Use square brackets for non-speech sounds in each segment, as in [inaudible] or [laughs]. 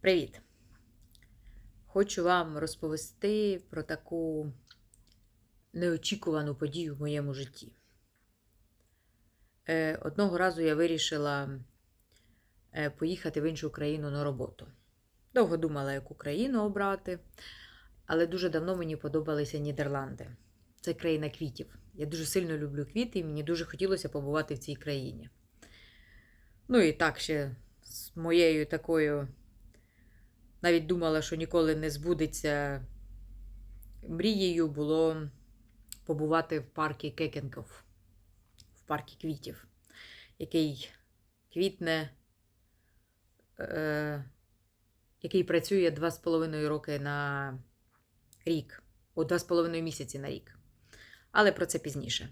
Привіт! Хочу вам розповісти про таку неочікувану подію в моєму житті. Е, Одного разу я вирішила е, поїхати в іншу країну на роботу. Довго думала, яку країну обрати, але дуже давно мені подобалися Нідерланди. Це країна квітів. Я дуже сильно люблю квіти, і мені дуже хотілося побувати в цій країні. Ну і так ще з моєю такою навіть думала, що ніколи не збудеться мрією було побувати в паркі Кекенков, в паркі квітів, який квітне, е, який працює два з половиною роки на рік, о два з половиною місяці на рік. Але про це пізніше.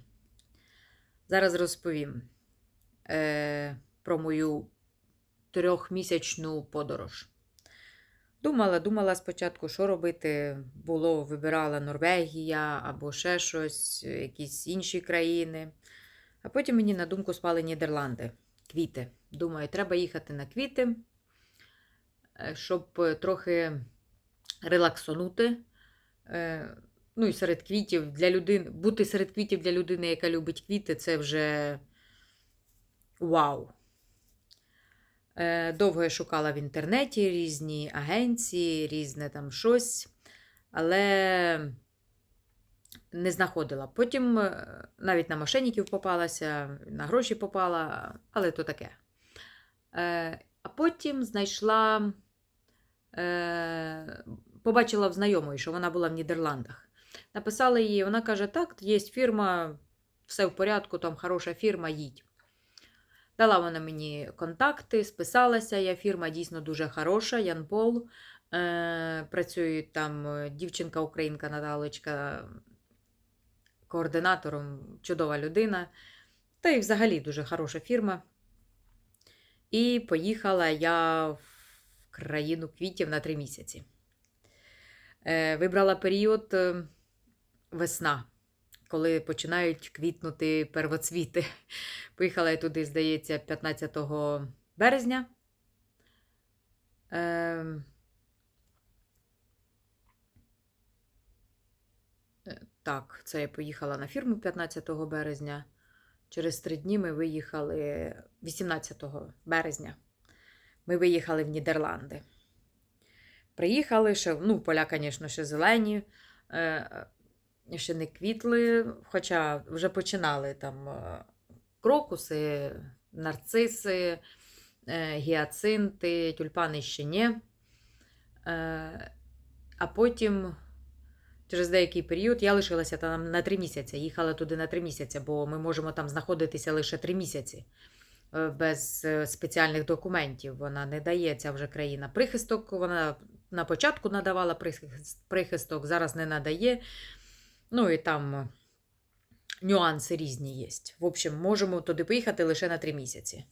Зараз розповім е, про мою трьохмісячну подорож. Думала, думала спочатку, що робити. Було, вибирала Норвегія або ще щось, якісь інші країни. А потім мені на думку спали Нідерланди, квіти. Думаю, треба їхати на квіти, е, щоб трохи релаксонути. Е, Ну і серед квітів для людини, бути серед квітів для людини, яка любить квіти, це вже вау. Е, Довго я шукала в інтернеті різні агенції, різне там щось, але не знаходила. Потім е, навіть на мошенників попалася, на гроші попала, але то таке. Е, А потім знайшла, побачила в знайомої, що вона була в Нідерландах. Написала їй, вона каже: так, є фірма, все в порядку, там хороша фірма, їдь. Дала вона мені контакти, списалася. Я фірма дійсно дуже хороша, Ян Пол. Е, Працює там е, дівчинка-українка Наталочка координатором, чудова людина. Та й взагалі дуже хороша фірма. І поїхала я в країну квітів на три місяці. Е, Вибрала період е, весна коли починають квітнути первоцвіти. [laughs] Поїхала я туди, здається, 15 березня. Ем... Так, це я поїхала на фірму 15 березня. Через три дні ми виїхали 18 березня. Ми виїхали в Нідерланди. Приїхали ще, ну, поля, звісно, ще зелені. Ще не квітли, хоча вже починали там е, крокуси, нарциси, е, гіацинти, тюльпани ще ні. Е, а потім, через деякий період, я лишилася там на три місяці. Їхала туди на три місяці, бо ми можемо там знаходитися лише три місяці. Без спеціальних документів вона не дає ця вже країна. Прихисток вона на початку надавала прихисток, зараз не надає. Ну і там нюанси різні є. В общем, можемо туди поїхати лише на три місяці.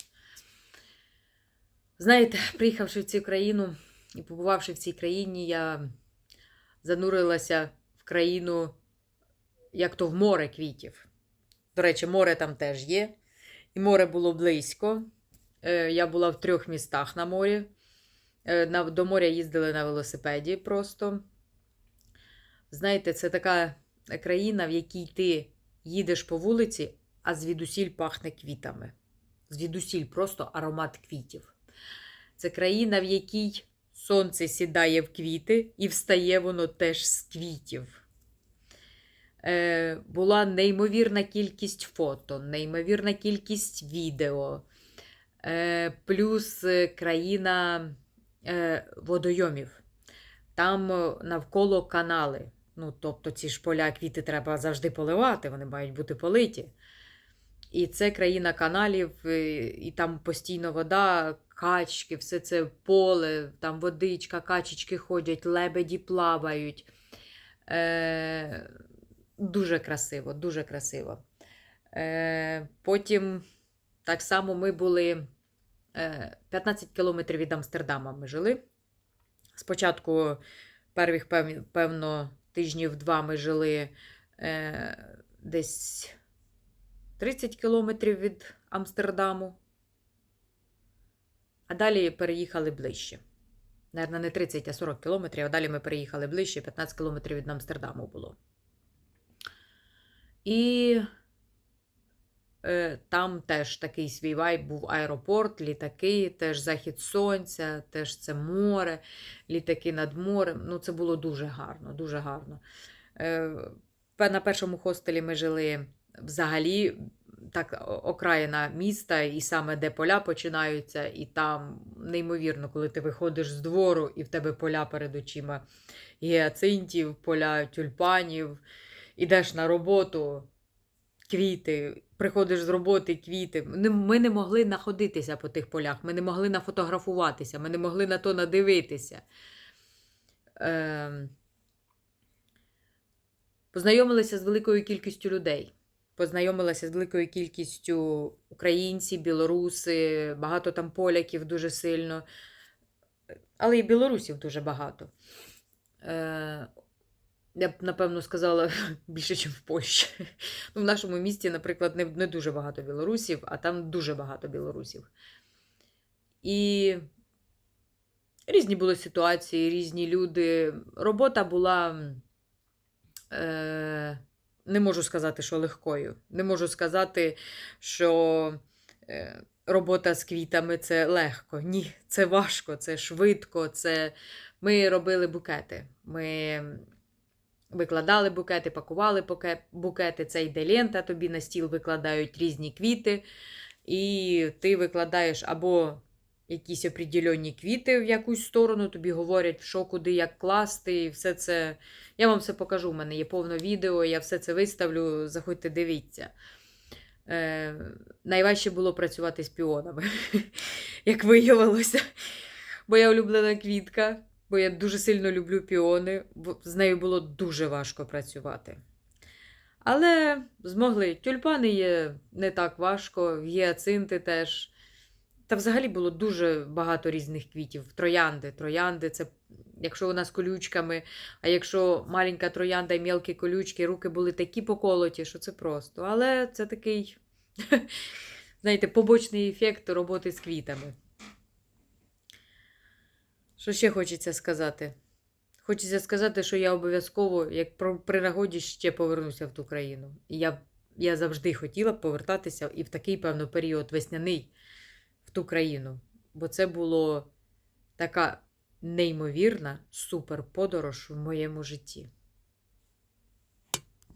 Знаєте, [laughs] приїхавши в цю країну і побувавши в цій країні, я занурилася в країну, як то в море квітів. До речі, море там теж є. І море було близько. Е, я була в трьох містах на морі. Е, до моря їздили на велосипеді просто. Знаєте, це така країна, в якій ти їдеш по вулиці, а звідусіль пахне квітами. Звідусіль просто аромат квітів. Це країна, в якій сонце сідає в квіти, і встає воно теж з квітів. Е, Була неймовірна кількість фото, неймовірна кількість відео, е, плюс країна е, водойомів. Там навколо канали. Ну, тобто ці ж поля квіти треба завжди поливати, вони мають бути политі. І це країна каналів, і там постійно вода, качки, все це поле, там водичка, качечки ходять, лебеді плавають. Е, Дуже красиво, дуже красиво. Е, Потім так само ми були 15 е, кілометрів від Амстердама ми жили. Спочатку, первих, певно, тижнів два ми жили е, десь 30 кілометрів від Амстердаму, а далі переїхали ближче Наверно, не 30, а 40 кілометрів, а далі ми переїхали ближче, 15 кілометрів від Амстердаму було. І там теж такий свій вайб був аеропорт, літаки, теж захід сонця, теж це море, літаки над морем. Ну, це було дуже гарно, дуже гарно. Е, на першому хостелі ми жили взагалі так окраїна міста, і саме де поля починаються, і там неймовірно, коли ти виходиш з двору, і в тебе поля перед очима гіацинтів, поля тюльпанів, ідеш на роботу, квіти, приходиш з роботи, квіти. Ми не могли находитися по тих полях, ми не могли нафотографуватися, ми не могли на то надивитися. Ем... Познайомилися з великою кількістю людей. Познайомилася з великою кількістю українців, білоруси, багато там поляків дуже сильно, але і білорусів дуже багато. Е, я б, напевно, сказала [laughs] більше, ніж в Польщі. Ну, в нашому місті, наприклад, не, не дуже багато білорусів, а там дуже багато білорусів. І різні були ситуації, різні люди. Робота була. Е, не можу сказати, що легкою. Не можу сказати, що е, робота з квітами це легко. Ні, це важко, це швидко. Це... Ми робили букети. Ми викладали букети, пакували букети. Це йде лента, тобі на стіл викладають різні квіти, і ти викладаєш або якісь определенні квіти в якусь сторону, тобі говорять, що куди, як класти, і все це. Я вам все покажу. У мене є повне відео, я все це виставлю. Заходьте, дивіться. Е, найважче було працювати з піонами, [laughs] як виявилося. Моя улюблена квітка, бо я дуже сильно люблю піони. бо З нею було дуже важко працювати. Але змогли. Тюльпани є не так важко, гіацинти теж. Та взагалі було дуже багато різних квітів. Троянди. Троянди це якщо вона з колючками, а якщо маленька троянда і мілкі колючки, руки були такі поколоті, що це просто. Але це такий, [laughs] знаєте, побочний ефект роботи з квітами. Що ще хочеться сказати? Хочеться сказати, що я обов'язково, як при нагоді, ще повернуся в ту країну. Я, я завжди хотіла повертатися і в такий, певно, період весняний в ту країну. Бо це було така неймовірна суперподорож в моєму житті.